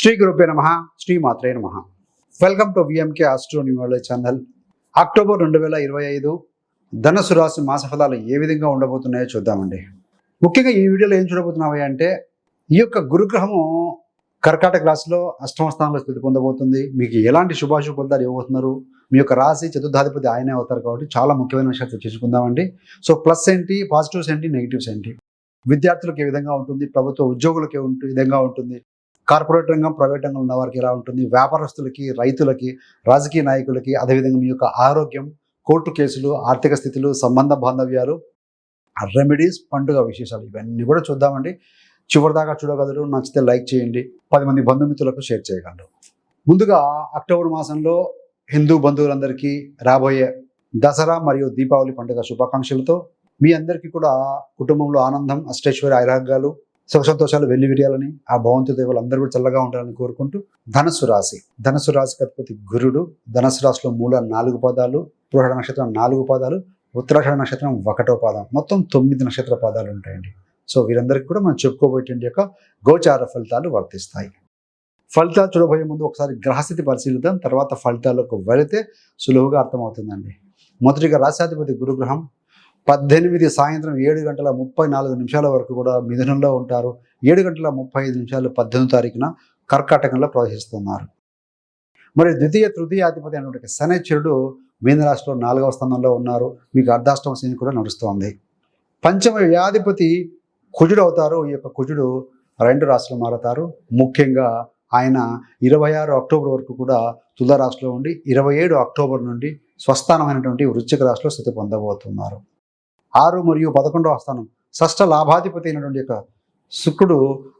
శ్రీ గురుపే నమ శ్రీ మాత్రే నమ. Welcome to VMK astro numerology channel October రెండు వేల ఇరవై ఐదు ధనుసు రాశి మాస ఫలాలు ఏ విధంగా ఉండబోతున్నాయో చూద్దామండి. ముఖ్యంగా ఈ వీడియోలో ఏం చూడబోతున్నావు అంటే ఈ యొక్క గురుగ్రహము కర్కాటక రాశిలో అష్టమ స్థానంలో స్థితి పొందబోతుంది. మీకు ఎలాంటి శుభాశుభ ఫలితాలు ఇవ్వబోతున్నారు? మీ యొక్క రాశి చతుర్థాధిపతి ఆయనే అవుతారు కాబట్టి చాలా ముఖ్యమైన విషయాలు చర్చించుకుందామండి సో ప్లస్ ఏంటి? పాజిటివ్స్ ఏంటి? నెగిటివ్స్ ఏంటి? విద్యార్థులకు ఏ విధంగా ఉంటుంది? ప్రభుత్వ ఉద్యోగులకు ఏ విధంగా ఉంటుంది? కార్పొరేట్ రంగం ప్రైవేట్ రంగం ఉన్న వారికి ఎలా ఉంటుంది? వ్యాపారస్తులకి రైతులకి రాజకీయ నాయకులకి అదేవిధంగా మీ యొక్క ఆరోగ్యం కోర్టు కేసులు ఆర్థిక స్థితులు సంబంధ బాంధవ్యాలు రెమెడీస్ పండుగ విశేషాలు ఇవన్నీ కూడా చూద్దామండి. చివరిదాకా చూడగలరు నచ్చితే లైక్ చేయండి పది మంది బంధుమిత్రులకు షేర్ చేయగలరు. ముందుగా అక్టోబర్ మాసంలో హిందూ బంధువులందరికీ రాబోయే దసరా మరియు దీపావళి పండుగ శుభాకాంక్షలతో మీ అందరికీ కూడా కుటుంబంలో ఆనందం అష్టేశ్వరి ఐరాగ్యాలు సుఖ సంతోషాలు వెళ్ళి విరియాలని ఆ భగవంతు దేవులు అందరూ కూడా చల్లగా ఉండాలని కోరుకుంటూ ధనుసు రాశి. ధనుసు రాశి అధిపతి గురుడు ధనస్సు రాశిలో మూల నాలుగు పదాలు పురాణ నక్షత్రం నాలుగు పదాలు ఉత్తరాషాఢ నక్షత్రం ఒకటో పాదం. మొత్తం తొమ్మిది నక్షత్ర పాదాలు ఉంటాయండి. సో వీరందరికీ కూడా మనం చెప్పుకోబోయేటువంటి యొక్క గోచార ఫలితాలు వర్తిస్తాయి. ఫలితాలు చూడబోయే ముందు ఒకసారి గ్రహస్థితి పరిశీలిద్దాం. తర్వాత ఫలితాలకు వెళితే సులువుగా అర్థమవుతుందండి. మొదటిగా రాశాధిపతి గురుగ్రహం పద్దెనిమిది సాయంత్రం ఏడు గంటల ముప్పై నాలుగు నిమిషాల వరకు కూడా మిథునంలో ఉంటారు. ఏడు గంటల ముప్పై ఐదు నిమిషాలు పద్దెనిమిది తారీఖున కర్కాటకంలో ప్రవేశిస్తున్నారు. మరి ద్వితీయ తృతీయాధిపతి అనేటువంటి శనిచరుడు మీనరాశిలో నాలుగవ స్థానంలో ఉన్నారు. మీకు అర్ధాష్టమ శని కూడా నడుస్తోంది. పంచమ వ్యాధిపతి కుజుడు అవుతారు. ఈ యొక్క కుజుడు రెండు రాశులు మారతారు. ముఖ్యంగా ఆయన ఇరవై ఆరు అక్టోబర్ వరకు కూడా తుల రాశిలో ఉండి ఇరవై ఏడు అక్టోబర్ నుండి స్వస్థానమైనటువంటి వృశ్చిక రాశిలో స్థితి పొందబోతున్నారు. ఆరు మరియు పదకొండవ స్థానం షష్ఠ లాభాధిపతి అయినటువంటి యొక్క శుక్రుడు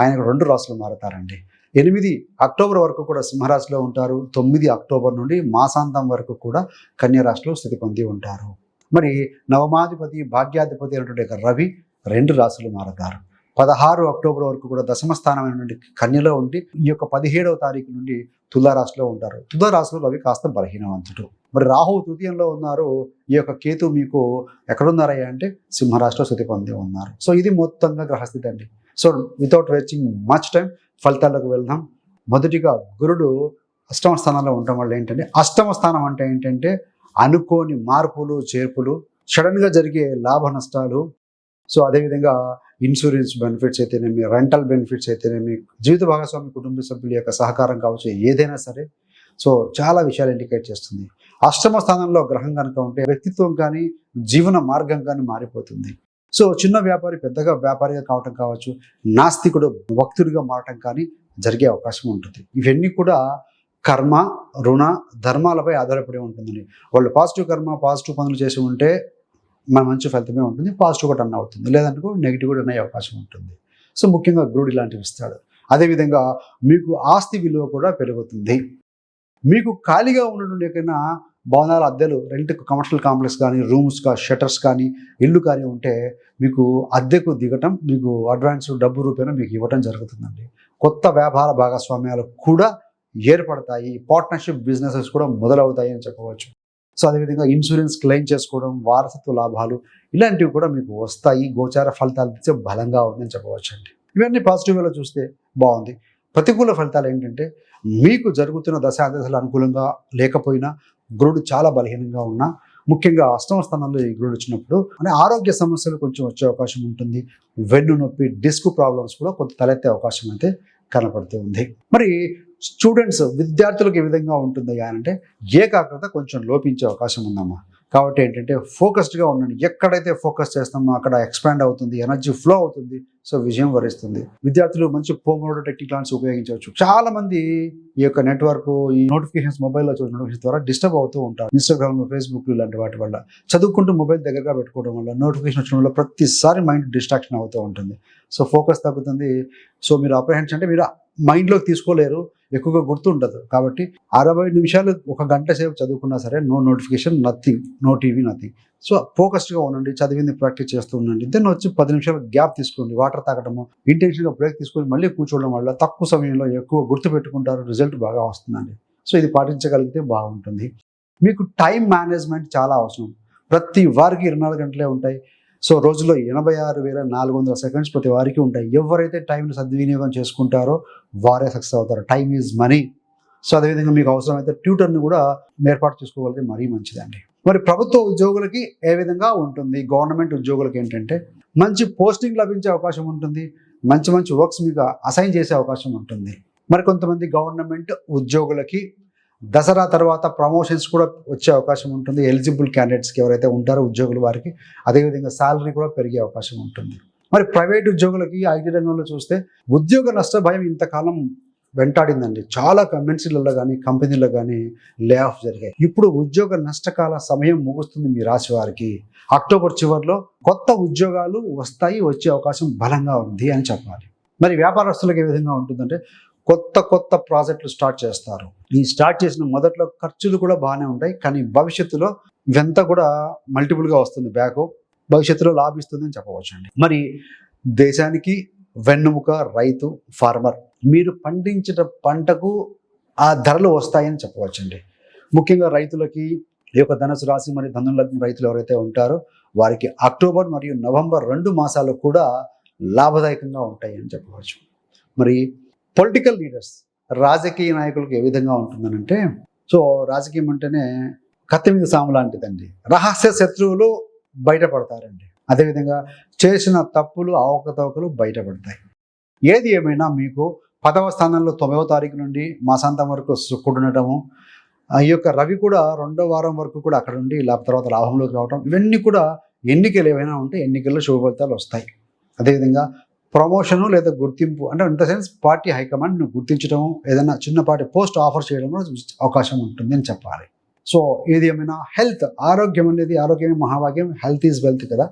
ఆయనకు రెండు రాశులు మారతారండి. ఎనిమిది అక్టోబర్ వరకు కూడా సింహరాశిలో ఉంటారు. తొమ్మిది అక్టోబర్ నుండి మాసాంతం వరకు కూడా కన్యారాశిలో స్థితి పొంది ఉంటారు. మరి నవమాధిపతి భాగ్యాధిపతి అయినటువంటి యొక్క రవి రెండు రాశులు మారతారు. పదహారు అక్టోబర్ వరకు కూడా దశమ స్థానమైనటువంటి కన్యలో ఉండి ఈ యొక్క పదిహేడవ తారీఖు నుండి తులారాశిలో ఉంటారు. తులారాశిలో రవి కాస్త బలహీనవంతుడు. మరి రాహు తృతీయంలో ఉన్నారు. ఈ యొక్క కేతు మీకు ఎక్కడున్నారయ్యా అంటే సింహరాశిలో స్థితి పొంది ఉన్నారు. సో ఇది మొత్తంగా గ్రహస్థితి అండి. So without waiting much time ఫలితాలకు వెళ్దాం. మొదటిగా గురుడు అష్టమ స్థానంలో ఉండటం వల్ల ఏంటంటే అష్టమ స్థానం అంటే ఏంటంటే అనుకోని మార్పులు చేర్పులు సడన్గా జరిగే లాభ నష్టాలు సో అదేవిధంగా ఇన్సూరెన్స్ బెనిఫిట్స్ అయితేనేమి రెంటల్ బెనిఫిట్స్ అయితేనేమి జీవిత భాగస్వామి కుటుంబ సభ్యుల యొక్క సహకారం కావచ్చు ఏదైనా సరే. సో చాలా విషయాలు ఇండికేట్ చేస్తుంది. అష్టమ స్థానంలో గ్రహం కనుక ఉంటే వ్యక్తిత్వం కానీ జీవన మార్గం కానీ మారిపోతుంది. సో చిన్న వ్యాపారి పెద్దగా వ్యాపారిగా కావటం కావచ్చు నాస్తికుడు భక్తుడిగా మారటం కానీ జరిగే అవకాశం ఉంటుంది. ఇవన్నీ కూడా కర్మ రుణ ధర్మాలపై ఆధారపడి ఉంటుందని. వాళ్ళు పాజిటివ్ కర్మ పాజిటివ్ పనులు చేసి ఉంటే మన మంచి ఫలితమే ఉంటుంది పాజిటివ్ కూడా రన్ అవుతుంది. లేదనుకో నెగిటివ్ కూడా అనే అవకాశం ఉంటుంది. సో ముఖ్యంగా గురుడు ఇలాంటివి ఇస్తాడు. అదేవిధంగా మీకు ఆస్తి విలువ కూడా పెరుగుతుంది. మీకు ఖాళీగా ఉన్నటువంటి కన్నా భవనాల అద్దెలు రెంట్ కమర్షియల్ కాంప్లెక్స్ కానీ రూమ్స్ కానీ షటర్స్ కానీ ఇల్లు కానీ ఉంటే మీకు అద్దెకు దిగటం మీకు అడ్వాన్స్ డబ్బు రూపేణ మీకు ఇవ్వటం జరుగుతుందండి. కొత్త వ్యాపార భాగస్వామ్యాలు కూడా ఏర్పడతాయి. పార్ట్నర్షిప్ బిజినెసెస్ కూడా మొదలవుతాయి అని చెప్పవచ్చు. సో అదేవిధంగా ఇన్సూరెన్స్ క్లెయిమ్ చేసుకోవడం వారసత్వ లాభాలు ఇలాంటివి కూడా మీకు వస్తాయి. గోచార ఫలితాలు ఇచ్చే బలంగా ఉందని చెప్పవచ్చు అండి ఇవన్నీ పాజిటివ్లో చూస్తే బాగుంది. ప్రతికూల ఫలితాలు ఏంటంటే మీకు జరుగుతున్న దశాదశలు అనుకూలంగా లేకపోయినా గురుడు చాలా బలహీనంగా ఉన్నా ముఖ్యంగా అష్టమ స్థానంలో ఈ గురుడు వచ్చినప్పుడు అంటే ఆరోగ్య సమస్యలు కొంచెం వచ్చే అవకాశం ఉంటుంది. వెన్ను నొప్పి డిస్క్ ప్రాబ్లమ్స్ కూడా కొంత తలెత్తే అవకాశం అయితే కనపడుతూ ఉంది. మరి స్టూడెంట్స్ విద్యార్థులకు ఏ విధంగా ఉంటుంది అంటే ఏకాగ్రత కొంచెం లోపించే అవకాశం ఉందమ్మా. కాబట్టి ఏంటంటే ఫోకస్డ్గా ఉండండి. ఎక్కడైతే ఫోకస్ చేస్తామో అక్కడ ఎక్స్పాండ్ అవుతుంది ఎనర్జీ ఫ్లో అవుతుంది సో విజయం వరిస్తుంది. విద్యార్థులు మంచి పోమోడో టెక్నిక్ ఉపయోగించవచ్చు. చాలా మంది ఈ యొక్క నెట్వర్క్ ఈ నోటిఫికేషన్స్ మొబైల్లో చూసిన నోటిఫికేషన్ ద్వారా డిస్టర్బ్ అవుతూ ఉంటారు. ఇన్స్టాగ్రామ్ ఫేస్బుక్ ఇలాంటి వాటి వల్ల. చదువుకుంటూ మొబైల్ దగ్గరగా పెట్టుకోవడం వల్ల నోటిఫికేషన్ వచ్చిన వల్ల ప్రతిసారి మైండ్ డిస్ట్రాక్షన్ అవుతూ ఉంటుంది. సో ఫోకస్ తగ్గుతుంది. సో మీరు అప్రహెన్షన్ అంటే మీరు మైండ్లోకి తీసుకోలేరు ఎక్కువగా గుర్తుండదు. కాబట్టి అరవై నిమిషాలు ఒక గంట సేపు చదువుకున్నా సరే no notification nothing no TV nothing so ఫోకస్డ్గా ఉండండి చదివింది ప్రాక్టీస్ చేస్తూ ఉండండి. దెన్ వచ్చి పది నిమిషాలు గ్యాప్ తీసుకోండి వాటర్ తాగడము ఇంటెన్షన్గా బ్రేక్ తీసుకొని మళ్ళీ కూర్చోవడం వల్ల తక్కువ సమయంలో ఎక్కువ గుర్తు పెట్టుకుంటారు రిజల్ట్ బాగా వస్తుందండి. సో ఇది పాటించగలిగితే బాగుంటుంది. మీకు టైం మేనేజ్మెంట్ చాలా అవసరం. ప్రతి వారికి ఇరవై నాలుగు గంటలే ఉంటాయి. సో రోజులో ఎనభై ఆరు వేల నాలుగు వందల సెకండ్స్ ప్రతి వారికి ఉంటాయి. ఎవరైతే టైంని సద్వినియోగం చేసుకుంటారో వారే సక్సెస్ అవుతారు. Time is money. సో అదేవిధంగా మీకు అవసరమైతే ట్యూటర్ని కూడా ఏర్పాటు చేసుకోగలిగితే మరీ మంచిదండి. మరి ప్రభుత్వ ఉద్యోగులకి ఏ విధంగా ఉంటుంది? గవర్నమెంట్ ఉద్యోగులకి ఏంటంటే మంచి పోస్టింగ్ లభించే అవకాశం ఉంటుంది. మంచి మంచి వర్క్స్ మీకు అసైన్ చేసే అవకాశం ఉంటుంది. మరి కొంతమంది గవర్నమెంట్ ఉద్యోగులకి దసరా తర్వాత ప్రమోషన్స్ కూడా వచ్చే అవకాశం ఉంటుంది. ఎలిజిబుల్ క్యాండిడేట్స్కి ఎవరైతే ఉంటారో ఉద్యోగులు వారికి అదేవిధంగా శాలరీ కూడా పెరిగే అవకాశం ఉంటుంది. మరి ప్రైవేట్ ఉద్యోగులకి ఐటీ రంగంలో చూస్తే ఉద్యోగ నష్ట భయం ఇంతకాలం వెంటాడిందండి. చాలా కమెంట్స్లలో కానీ కంపెనీల్లో కానీ లే ఆఫ్ జరిగాయి. ఇప్పుడు ఉద్యోగ నష్టకాల సమయం ముగుస్తుంది మీ రాశి వారికి. అక్టోబర్ చివరిలో కొత్త ఉద్యోగాలు వస్తాయి వచ్చే అవకాశం బలంగా ఉంది అని చెప్పాలి. మరి వ్యాపారస్తులకు ఏ విధంగా ఉంటుందంటే కొత్త కొత్త ప్రాజెక్టులు స్టార్ట్ చేస్తారు. ఈ స్టార్ట్ చేసిన మొదట్లో ఖర్చులు కూడా బాగానే ఉంటాయి కానీ భవిష్యత్తులో ఇవంతా కూడా మల్టిపుల్గా వస్తుంది బ్యాక్. భవిష్యత్తులో లాభిస్తుంది అని చెప్పవచ్చు అండి మరి దేశానికి వెన్నుముక రైతు ఫార్మర్ మీరు పండించిన పంటకు ఆ ధరలు వస్తాయని చెప్పవచ్చండి. ముఖ్యంగా రైతులకి ఈ యొక్క ధనుసు రాశి మరియు ధను రైతులు ఎవరైతే ఉంటారో వారికి అక్టోబర్ మరియు నవంబర్ రెండు మాసాలు కూడా లాభదాయకంగా ఉంటాయి అని చెప్పవచ్చు. మరి పొలిటికల్ లీడర్స్ రాజకీయ నాయకులకు ఏ విధంగా ఉంటుందనంటే సో రాజకీయం అంటేనే కత్తి మీద సాము లాంటిదండి. రహస్య శత్రువులు బయటపడతారండి. అదేవిధంగా చేసిన తప్పులు అవకతవకలు బయటపడతాయి. ఏది ఏమైనా మీకు పదవ స్థానంలో తొమ్మిదవ తారీఖు నుండి మాసాంతం వరకు శుక్రుడు ఉండటము ఆ యొక్క రవి కూడా రెండో వారం వరకు కూడా అక్కడ ఉండి ఇలా తర్వాత లాభంలోకి రావటం ఇవన్నీ కూడా ఎన్నికలు ఏవైనా ఉంటే ఎన్నికల్లో శుభ ఫలితాలు వస్తాయి. అదేవిధంగా ప్రమోషను లేదా గుర్తింపు అంటే in the sense party high command గుర్తించడం ఏదైనా చిన్నపాటి పోస్ట్ ఆఫర్ చేయడం అవకాశం ఉంటుంది అని చెప్పాలి. సో ఏది ఏమైనా హెల్త్ ఆరోగ్యం అనేది ఆరోగ్యమే మహాభాగ్యం హెల్త్ ఈజ్ వెల్త్ కదా.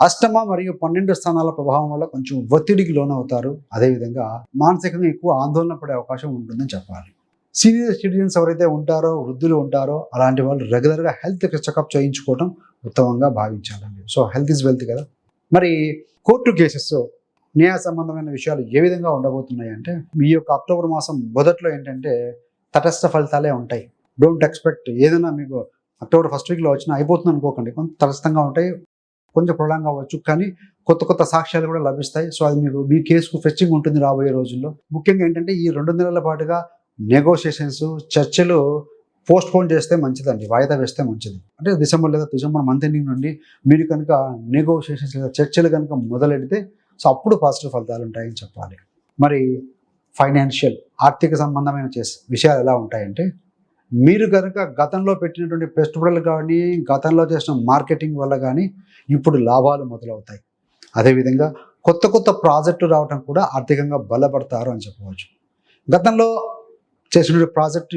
అష్టమ మరియు పన్నెండు స్థానాల ప్రభావం వల్ల కొంచెం ఒత్తిడికి లోనవుతారు. అదేవిధంగా మానసికంగా ఎక్కువ ఆందోళన పడే అవకాశం ఉంటుందని చెప్పాలి. సీనియర్ సిటిజన్స్ ఎవరైతే ఉంటారో వృద్ధులు ఉంటారో అలాంటి వాళ్ళు రెగ్యులర్గా హెల్త్ చెకప్ చేయించుకోవడం ఉత్తమంగా భావించాలండి. సో హెల్త్ ఈజ్ వెల్త్ కదా. మరి కోర్టు కేసెస్ న్యాయ సంబంధమైన విషయాలు ఏ విధంగా ఉండబోతున్నాయి అంటే మీ యొక్క అక్టోబర్ మాసం మొదట్లో ఏంటంటే తటస్థ ఫలితాలే ఉంటాయి. డోంట్ ఎక్స్పెక్ట్ ఏదైనా మీకు అక్టోబర్ ఫస్ట్ వీక్లో వచ్చినా అయిపోతుంది అనుకోకండి. కొంత తటస్థంగా ఉంటాయి కొంచెం ప్రొలాంగ్ అవ్వచ్చు. కానీ కొత్త కొత్త సాక్ష్యాలు కూడా లభిస్తాయి. సో అది మీకు మీ కేసుకు ఫెచ్చింగ్ ఉంటుంది రాబోయే రోజుల్లో. ముఖ్యంగా ఏంటంటే ఈ రెండు నెలల పాటుగా నెగోషియేషన్స్ చర్చలు పోస్ట్ పోన్ చేస్తే మంచిదండి. వాయిదా వేస్తే మంచిది. అంటే డిసెంబర్ లేదా డిసెంబర్ మంత్ ఎండింగ్ నుండి మీరు కనుక నెగోషియేషన్స్ లేదా చర్చలు కనుక మొదలెడితే సో అప్పుడు పాజిటివ్ ఫలితాలు ఉంటాయని చెప్పాలి. మరి ఫైనాన్షియల్ ఆర్థిక సంబంధమైన చేసే విషయాలు ఎలా ఉంటాయంటే మీరు కనుక గతంలో పెట్టినటువంటి పెట్టుబడులు కానీ గతంలో చేసిన మార్కెటింగ్ వల్ల కానీ ఇప్పుడు లాభాలు మొదలవుతాయి. అదేవిధంగా కొత్త కొత్త ప్రాజెక్టులు రావడం కూడా ఆర్థికంగా బలపడతారు అని చెప్పవచ్చు. గతంలో చేసిన ప్రాజెక్ట్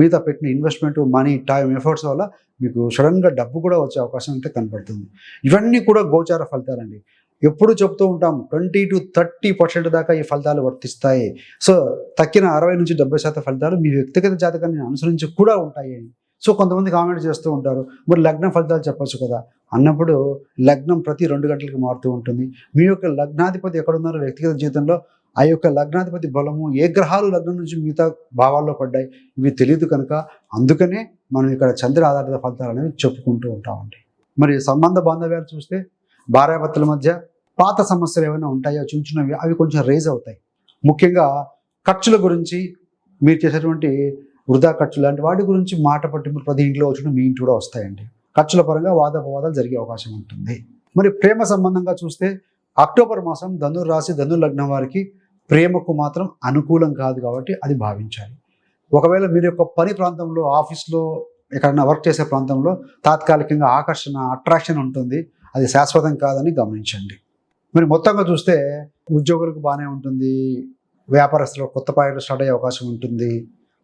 మీద పెట్టిన ఇన్వెస్ట్మెంట్ మనీ టైం ఎఫర్ట్స్ వల్ల మీకు సడన్గా డబ్బు కూడా వచ్చే అవకాశం అయితే కనపడుతుంది. ఇవన్నీ కూడా గోచార ఫలితాలండి. ఎప్పుడు చెప్తూ ఉంటాం ట్వంటీ టు థర్టీ పర్సెంట్ దాకా ఈ ఫలితాలు వర్తిస్తాయి. సో తక్కిన అరవై నుంచి డెబ్బై శాతం ఫలితాలు మీ వ్యక్తిగత జాతకాన్ని అనుసరించి కూడా ఉంటాయి. అని సో కొంతమంది కామెంట్ చేస్తూ ఉంటారు మరి లగ్నం ఫలితాలు చెప్పొచ్చు కదా? అన్నప్పుడు లగ్నం ప్రతి రెండు గంటలకు మారుతూ ఉంటుంది. మీ యొక్క లగ్నాధిపతి ఎక్కడున్నారో వ్యక్తిగత జీవితంలో ఆ యొక్క లగ్నాధిపతి బలము ఏ గ్రహాలు లగ్నం నుంచి మిగతా భావాల్లో పడ్డాయి ఇవి తెలియదు కనుక అందుకనే మనం ఇక్కడ చంద్ర ఆధారిత ఫలితాలు అనేవి చెప్పుకుంటూ ఉంటామండి. మరి సంబంధ బాంధవ్యాలు చూస్తే భార్యాభర్తల మధ్య పాత సమస్యలు ఏమైనా ఉంటాయో చిన్న చిన్నవి అవి కొంచెం రేజ్ అవుతాయి. ముఖ్యంగా ఖర్చుల గురించి మీరు చేసేటువంటి వృధా ఖర్చు లాంటి వాటి గురించి మాట పట్టింపులు ప్రతి ఇంట్లో వచ్చిన మీ ఇంటి కూడా వస్తాయండి. ఖర్చుల పరంగా వాదోపవాదాలు జరిగే అవకాశం ఉంటుంది. మరి ప్రేమ సంబంధంగా చూస్తే అక్టోబర్ మాసం ధనుర్ రాశి ధనుర్ లగ్నం వారికి ప్రేమకు మాత్రం అనుకూలం కాదు కాబట్టి అది భావించాలి. ఒకవేళ మీరు యొక్క పని ప్రాంతంలో ఆఫీస్లో ఎక్కడైనా వర్క్ చేసే ప్రాంతంలో తాత్కాలికంగా ఆకర్షణ అట్రాక్షన్ ఉంటుంది. అది శాశ్వతం కాదని గమనించండి. మరి మొత్తంగా చూస్తే ఉద్యోగులకు బాగానే ఉంటుంది. వ్యాపారస్తులకు కొత్త పాయలు స్టార్ట్ అయ్యే అవకాశం ఉంటుంది.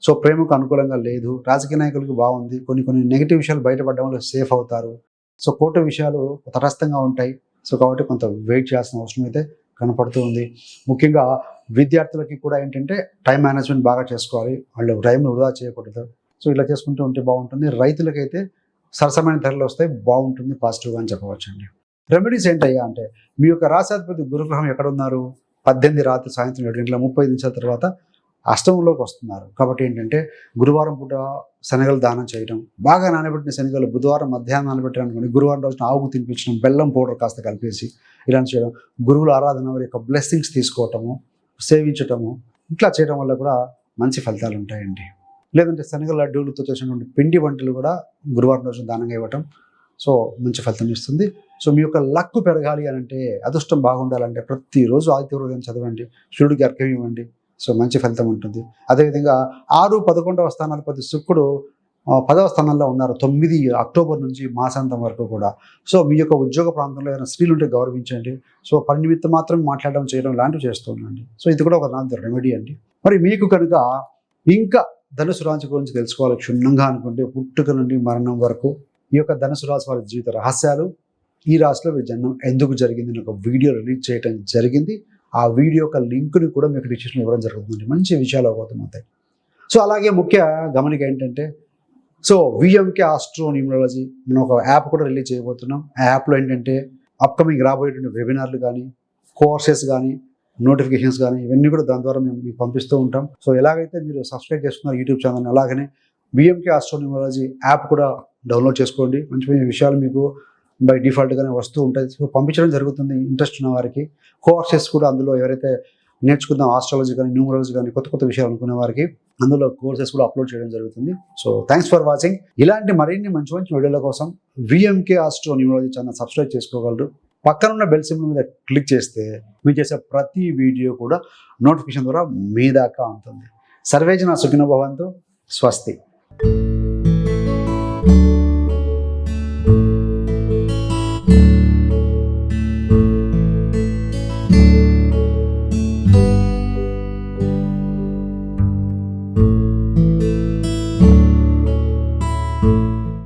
సో ప్రేమకు అనుకూలంగా లేదు. రాజకీయ నాయకులకు బాగుంది. కొన్ని కొన్ని నెగిటివ్ విషయాలు బయటపడడం వల్ల సేఫ్ అవుతారు. సో కోర్టు విషయాలు తటస్థంగా ఉంటాయి. సో కాబట్టి కొంత వెయిట్ చేయాల్సిన అవసరం అయితే కనపడుతూ ఉంది. ముఖ్యంగా విద్యార్థులకి కూడా ఏంటంటే టైం మేనేజ్మెంట్ బాగా చేసుకోవాలి. వాళ్ళు టైంను వృధా చేయకూడదు. సో ఇలా చేసుకుంటూ ఉంటే బాగుంటుంది. రైతులకైతే సరసమైన ధరలు వస్తాయి. బాగుంటుంది. పాజిటివ్గా అని చెప్పవచ్చు అండి రెమెడీస్ ఏంటయ్యా అంటే మీ యొక్క రాశాధిపతి గురుగ్రహం ఎక్కడ ఉన్నారు పద్దెనిమిది రాత్రి సాయంత్రం ఏడు గంటల ముప్పై నిమిషాల తర్వాత అష్టమంలోకి వస్తున్నారు. కాబట్టి ఏంటంటే గురువారం పూట శనగలు దానం చేయడం బాగా నానబెట్టిన శనగలు బుధవారం మధ్యాహ్నం నానబెట్టారు అనుకోండి గురువారం రోజున ఆవుకు తినిపించడం బెల్లం పౌడర్ కాస్త కలిపేసి ఇలాంటి చేయడం గురువుల ఆరాధన వారి యొక్క బ్లెస్సింగ్స్ తీసుకోవటము సేవించటము ఇట్లా చేయడం వల్ల కూడా మంచి ఫలితాలు ఉంటాయండి. లేదంటే శనగ లడ్డూలతో చేసినటువంటి పిండి వంటలు కూడా గురువారం రోజున దానంగా ఇవ్వటం సో మంచి ఫలితం ఇస్తుంది. సో మీ యొక్క లక్ పెరగాలి అని అంటే అదృష్టం బాగుండాలంటే ప్రతిరోజు ఆదిత్య హృదయం చదవండి శివుడికి అర్ఘ్యం ఇవ్వండి. సో మంచి ఫలితం ఉంటుంది. అదేవిధంగా ఆరు పదకొండవ స్థానాధిపతి శుక్రుడు పదవ స్థానంలో ఉన్నారు. తొమ్మిది అక్టోబర్ నుంచి మాసాంతం వరకు కూడా. సో మీ యొక్క ఉద్యోగ ప్రాంతంలో ఏదైనా స్త్రీలు ఉంటే గౌరవించండి. సో పని నిమిత్తం మాత్రం మాట్లాడడం చేయడం లాంటివి చేస్తూ ఉండండి. సో ఇది కూడా ఒక నాది రెమెడీ అండి. మరి మీకు కనుక ఇంకా ధనుసు రాశి గురించి తెలుసుకోవాలి క్షుణ్ణంగా అనుకుంటే పుట్టుక నుండి మరణం వరకు ఈ యొక్క ధనుసు రాశి వారి జీవిత రహస్యాలు ఈ రాశిలో మీ జన్మం ఎందుకు జరిగింది అని ఒక వీడియో రిలీజ్ చేయడం జరిగింది. ఆ వీడియో యొక్క లింక్ని కూడా మీకు డిస్క్రిప్షన్ ఇవ్వడం జరుగుతుంది. మంచి విషయాలు అవబోతున్నాయి సో అలాగే ముఖ్య గమనిక ఏంటంటే సో విఎంకే ఆస్ట్రో న్యూమరాలజీ మనం ఒక యాప్ కూడా రిలీజ్ చేయబోతున్నాం. ఆ యాప్లో ఏంటంటే అప్కమింగ్ రాబోయేటువంటి వెబినార్లు కానీ కోర్సెస్ కానీ నోటిఫికేషన్స్ కానీ ఇవన్నీ కూడా దాని ద్వారా మేము మీకు పంపిస్తూ ఉంటాం. సో ఎలాగైతే మీరు సబ్స్క్రైబ్ చేసుకున్నారు యూట్యూబ్ ఛానల్ అలాగనే బిఎంకే ఆస్ట్రో న్యూమరాలజీ యాప్ కూడా డౌన్లోడ్ చేసుకోండి. మంచి మంచి విషయాలు మీకు బై డిఫాల్ట్గానే వస్తూ ఉంటాయి. సో పంపించడం జరుగుతుంది. ఇంట్రెస్ట్ ఉన్న వారికి. కోర్సెస్ కూడా అందులో ఎవరైతే నేర్చుకుందాం ఆస్ట్రాలజీ కానీ న్యూమరాలజీ కానీ కొత్త కొత్త విషయాలు అనుకునే వారికి అందులో కోర్సెస్ కూడా అప్లోడ్ చేయడం జరుగుతుంది. సో థ్యాంక్స్ ఫర్ వాచింగ్ ఇలాంటి మరిన్ని మంచి మంచి వీడియోల కోసం VMK astro numerology channel subscribe చేసుకోగలరు. పక్కనున్న బెల్ సింబల్ మీద క్లిక్ చేస్తే మీరు చేసే ప్రతి వీడియో కూడా నోటిఫికేషన్ ద్వారా మీ దాకా ఉంటుంది సర్వేజన సుఖిన భవంతో. స్వస్తి.